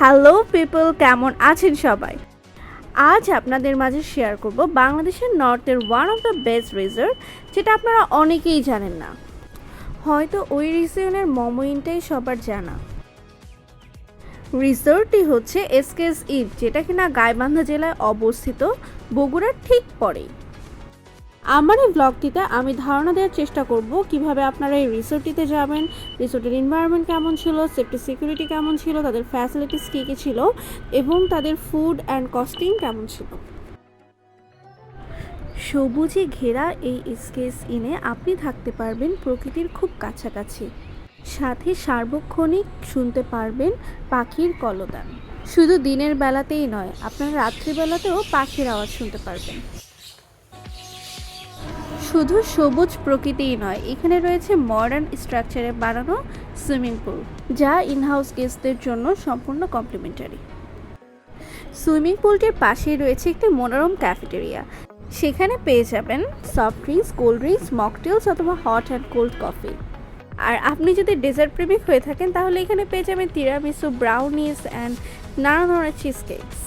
Hello people, কেমন আছেন সবাই? আজ আপনাদের মাঝে শেয়ার করব বাংলাদেশের নর্থের one of the best resort যেটা আপনারা অনেকেই জানেন না। হয়তো ওই রিজিয়নের মোমোইনটাই সবার জানা। রিসর্টটি হচ্ছে এসকেএস ইভ যেটা কিনা গাইবান্ধা জেলায় অবস্থিত, বগুড়ার ঠিক পরেই। আমার এই ব্লগটিতে আমি ধারণা দেওয়ার চেষ্টা করব কীভাবে আপনারা এই রিসোর্টটিতে যাবেন, রিসোর্টের এনভায়রনমেন্ট কেমন ছিল সেফটি সিকিউরিটি কেমন ছিল, তাদের ফ্যাসিলিটিস কী কী ছিল, এবং তাদের ফুড অ্যান্ড কস্টিং কেমন ছিল। সবুজে ঘেরা এই এসকেএস ইনে আপনি থাকতে পারবেন প্রকৃতির খুব কাছাকাছি। সাথে সার্বক্ষণিক শুনতে পারবেন পাখির কলদান। শুধু দিনের বেলাতেই নয়, আপনারা রাত্রিবেলাতেও পাখির আওয়াজ শুনতে পারবেন। শুধু সবুজ প্রকৃতিই নয়, এখানে রয়েছে মডার্ন স্ট্রাকচারে বানানো সুইমিং পুল যা ইনহাউস গেস্টদের জন্য সম্পূর্ণ কমপ্লিমেন্টারি সুইমিং পুলটির পাশেই রয়েছে একটি মনোরম ক্যাফেটেরিয়া সেখানে পেয়ে যাবেন soft drinks cold drinks mocktails অথবা হট অ্যান্ড কোল্ড কফি আর আপনি যদি ডেজার্ট প্রেমিক হয়ে থাকেন, তাহলে এখানে পেয়ে যাবেন তিরামিসু ব্রাউনিস অ্যান্ড নানা ধরনের চিজ কেকস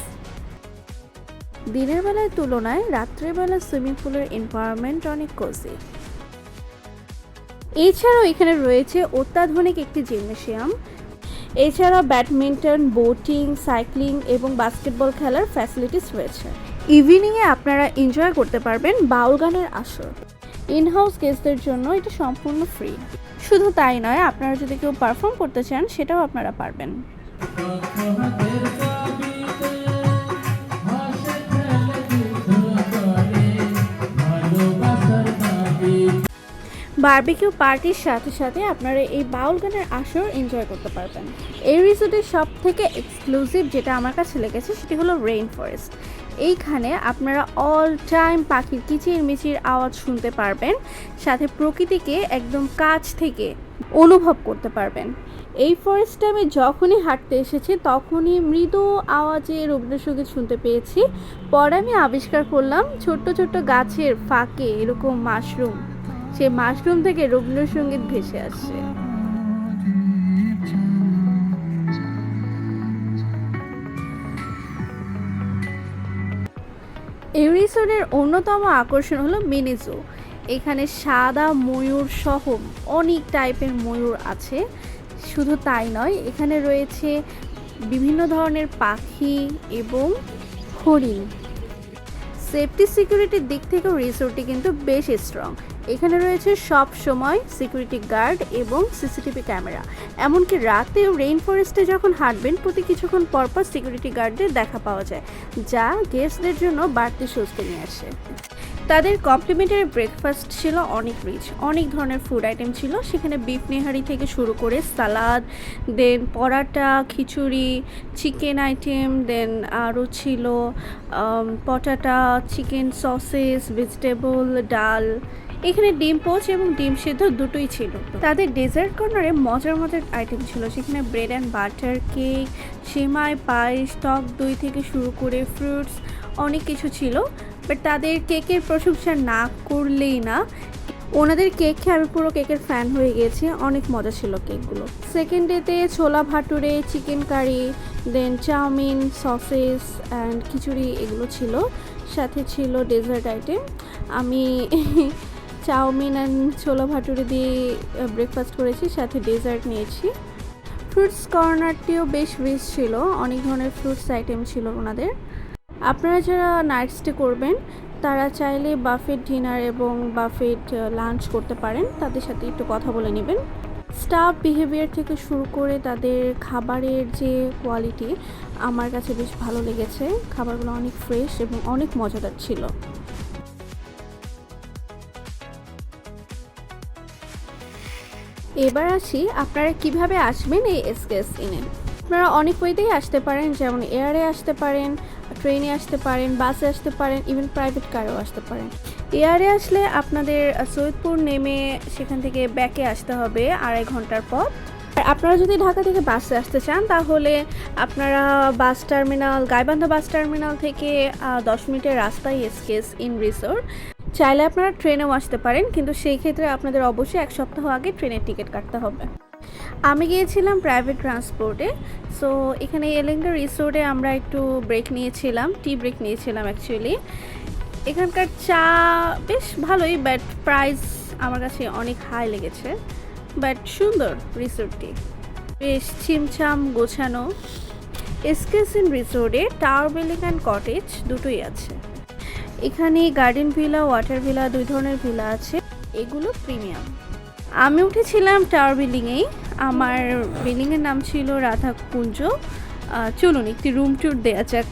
দিনের বেলার তুলনায় রাত্রের বেলা সুইমিং পুলের এনভায়রনমেন্ট অনেক কোজি এছাড়াও এখানে রয়েছে অত্যাধুনিক একটি জিমনেশিয়াম এছাড়াও ব্যাডমিন্টন, বোটিং, সাইক্লিং এবং বাস্কেটবল খেলার ফ্যাসিলিটিস রয়েছে। ইভিনিংয়ে আপনারা এনজয় করতে পারবেন বাউল গানের আসর। ইনহাউস গেস্টদের জন্য এটা সম্পূর্ণ ফ্রি শুধু তাই নয়, আপনারা যদি কেউ পারফর্ম করতে চান, সেটাও আপনারা পারবেন। বারবিকিউ পার্টির সাথে সাথে আপনারা এই বাউল গানের আসর এনজয় করতে পারবেন। এই রিসোর্টের সব থেকে এক্সক্লুসিভ যেটা আমার কাছে লেগেছে সেটি হলো রেইন ফরেস্ট এইখানে আপনারা অল টাইম পাখির কিচির মিচির আওয়াজ শুনতে পারবেন, সাথে প্রকৃতিকে একদম কাছ থেকে অনুভব করতে পারবেন। এই ফরেস্টে আমি যখনই হাঁটতে এসেছি, তখনই মৃদু আওয়াজে রবীন্দ্রসঙ্গীত শুনতে পেয়েছি। পরে আমি আবিষ্কার করলাম ছোট্ট ছোট্ট গাছের ফাঁকে এরকম মাশরুম সে মাশরুম থেকে রবীন্দ্রসঙ্গীত ভেসে আসছে। রিসোর্টের অন্যতম আকর্ষণ হলো মিনি জু এখানে সাদা ময়ূর সহ অনেক টাইপের ময়ূর আছে। শুধু তাই নয়, এখানে রয়েছে বিভিন্ন ধরনের পাখি এবং হরিণ। সেফটি সিকিউরিটির দিক থেকেও রিসোর্টটি কিন্তু বেশ স্ট্রং এখানে রয়েছে সব সময় সিকিউরিটি গার্ড এবং সিসিটিভি ক্যামেরা। এমনকি রাতেও রেইন ফরেস্টে যখন হাঁটবেন, প্রতি কিছুক্ষণ পরপর সিকিউরিটি গার্ডদের দেখা পাওয়া যায়, যা গেস্টদের জন্য বাড়তি স্বস্তি নিয়ে আসে। তাদের কমপ্লিমেন্টারি ব্রেকফাস্ট ছিল অনেক রিচ। অনেক ধরনের ফুড আইটেম ছিল। সেখানে বিফ নেহারি থেকে শুরু করে সালাদ, দেন পরাটা, খিচুড়ি, চিকেন আইটেম, দেন আরও ছিল পটাটা, চিকেন সসেস, ভেজিটেবল, ডাল এখানে ডিম পোচ এবং ডিম সিদ্ধ দুটোই ছিল। তাদের ডেজার্ট কর্নারে মজার মজার আইটেম ছিল। সেখানে ব্রেড অ্যান্ড বাটার কেক সেমাই, পায়েস, টক দই থেকে শুরু করে ফ্রুটস অনেক কিছু ছিল। বাট তাদের কেকের প্রশংসা না করলেই না, ওনাদের কেক খেয়ে আমি পুরো কেকের ফ্যান হয়ে গেছি। অনেক মজা ছিল কেকগুলো সেকেন্ড ডেতে ছোলা bhature chicken curry then chowmein sauces and খিচুড়ি এগুলো ছিল। সাথে ছিল ডেজার্ট আইটেম আমি চাউমিন অ্যান্ড ছোলা ভাটুরি দিয়ে ব্রেকফাস্ট করেছি, সাথে ডেজার্ট নিয়েছি। ফ্রুটস কর্নারটিও বেশ রিচ ছিল, অনেক ধরনের ফ্রুটস আইটেম ছিল ওনাদের। আপনারা যারা নাইট স্টে করবেন, তারা চাইলে বাফেট ডিনার এবং বাফেট লাঞ্চ করতে পারেন। তাদের সাথে একটু কথা বলে নেবেন। স্টাফ বিহেভিয়ার থেকে শুরু করে তাদের খাবারের যে কোয়ালিটি আমার কাছে বেশ ভালো লেগেছে। খাবারগুলো অনেক ফ্রেশ এবং অনেক মজাদার ছিল। এবার আসি, আপনারা কীভাবে আসবেন এই এসকেএস ইনে আপনারা অনেক ওয়েতেই আসতে পারেন, যেমন এয়ারে আসতে পারেন, ট্রেনে আসতে পারেন, বাসে আসতে পারেন ইভেন প্রাইভেট কারেও আসতে পারেন। এয়ারে আসলে আপনাদের সৈয়দপুর নেমে সেখান থেকে ব্যাকে আসতে হবে আড়াই ঘণ্টার পথ আর আপনারা যদি ঢাকা থেকে বাসে আসতে চান, তাহলে আপনারা bus terminal, Gaibandha bus terminal থেকে দশ মিনিটের রাস্তায় এসকেস ইন রিসোর্ট চাইলে আপনারা ট্রেনেও আসতে পারেন, কিন্তু সেই ক্ষেত্রে আপনাদের অবশ্যই এক সপ্তাহ আগে ট্রেনের টিকিট কাটতে হবে। আমি গিয়েছিলাম প্রাইভেট ট্রান্সপোর্টে সো এখানে এলেঙ্গা রিসোর্টে আমরা একটু ব্রেক নিয়েছিলাম টি ব্রেক নিয়েছিলাম অ্যাকচুয়ালি এখানকার চা বেশ ভালোই বাট প্রাইস আমার কাছে অনেক হাই লেগেছে বাট সুন্দর রিসোর্টটি বেশ ছিমছাম, গোছানো। এসকেসিন রিসোর্টে টাওয়ার বিল্ডিং অ্যান্ড কটেজ দুটোই আছে। এখানে গার্ডেন ভিলা ওয়াটার ভিলা দুই ধরনের ভিলা আছে। এগুলো প্রিমিয়াম আমি উঠেছিলাম টাওয়ার বিল্ডিংয়েই আমার বিল্ডিংয়ের নাম ছিল রাধা কুঞ্জ। চলুন একটি রুম ট্যুর দেওয়া যাক।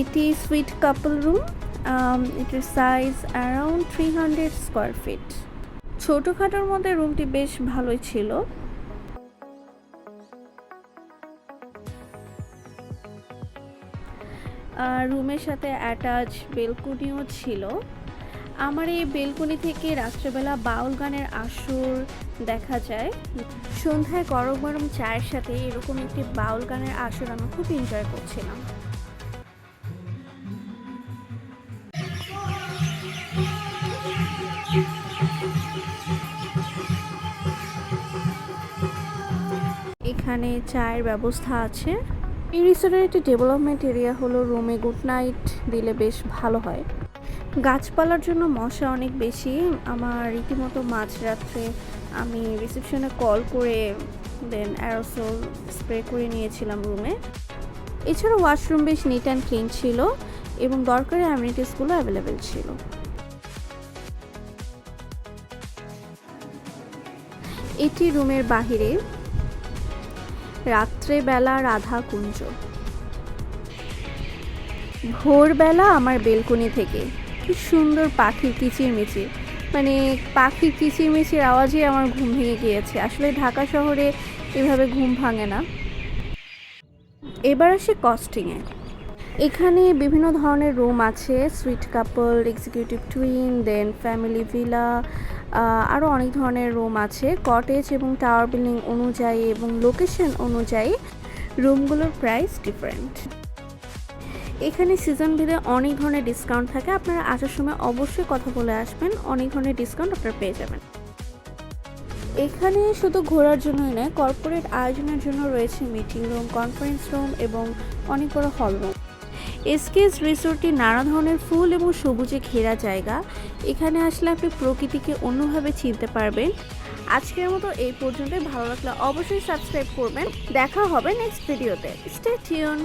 এটি সুইট কাপল রুম এটির size around three hundred square feet ছোটোখাটোর মধ্যে রুমটি বেশ ভালোই ছিল। রুমের সাথে অ্যাটাচ বেলকুনিও ছিল। আমার এই বেলকনি থেকে রাত্রেবেলা বাউল গানের আসর দেখা যায়। সন্ধ্যায় গরম গরম চায়ের সাথে এরকম একটি বাউল গানের আসর আমি খুব এনজয় করছিলাম। এখানে চায়ের ব্যবস্থা আছে। এই রিসোর্টের একটি ডেভেলপমেন্ট এরিয়া হলো রুমে গুড নাইট দিলে বেশ ভালো হয়। গাছপালার জন্য মশা অনেক বেশি। আমার রীতিমতো মাঝরাত্রে আমি রিসেপশনে কল করে দেন অ্যারোসোল স্প্রে করে নিয়েছিলাম রুমে। এছাড়া ওয়াশরুম বেশ নিট অ্যান্ড ক্লিন ছিল এবং দরকারি অ্যামিনিটিসগুলো অ্যাভেলেবেল ছিল। এটি রুমের বাহিরে। রাত্রেবেলা রাধা কুঞ্জ। ভোরবেলা আমার বেলকনি থেকে। কি সুন্দর পাখির কিচিরমিচির। মানে পাখির কিচিরমিচির আওয়াজে আমার ঘুম ভেঙে গিয়েছে। আসলে ঢাকা শহরে এভাবে ঘুম ভাঙে না। এবার আসে কস্টিংয়ে এখানে বিভিন্ন ধরনের রুম আছে suite couple executive twin then family villa আরও অনেক ধরনের রুম আছে। কটেজ এবং টাওয়ার বিল্ডিং অনুযায়ী এবং লোকেশন অনুযায়ী রুমগুলোর প্রাইস ডিফারেন্ট এখানে সিজন ভেদে অনেক ধরনের ডিসকাউন্ট থাকে। আপনারা আসার সময় অবশ্যই কথা বলে আসবেন। অনেক ধরনের ডিসকাউন্ট আপনারা পেয়ে যাবেন। এখানে শুধু ঘোরার জন্যই নয় কর্পোরেট আয়োজনের জন্য রয়েছে মিটিং রুম কনফারেন্স রুম এবং অনেক বড় হল রুম এসকেস রিসোর্টটি নানা ধরনের ফুল এবং সবুজে ঘেরা জায়গা। এখানে আসলে আপনি প্রকৃতিকে অন্যভাবে চিনতে পারবেন। আজকের মতো এই পর্যন্তই। ভালো লাগলে অবশ্যই সাবস্ক্রাইব করবেন। দেখা হবে নেক্সট ভিডিওতে স্টে টিউন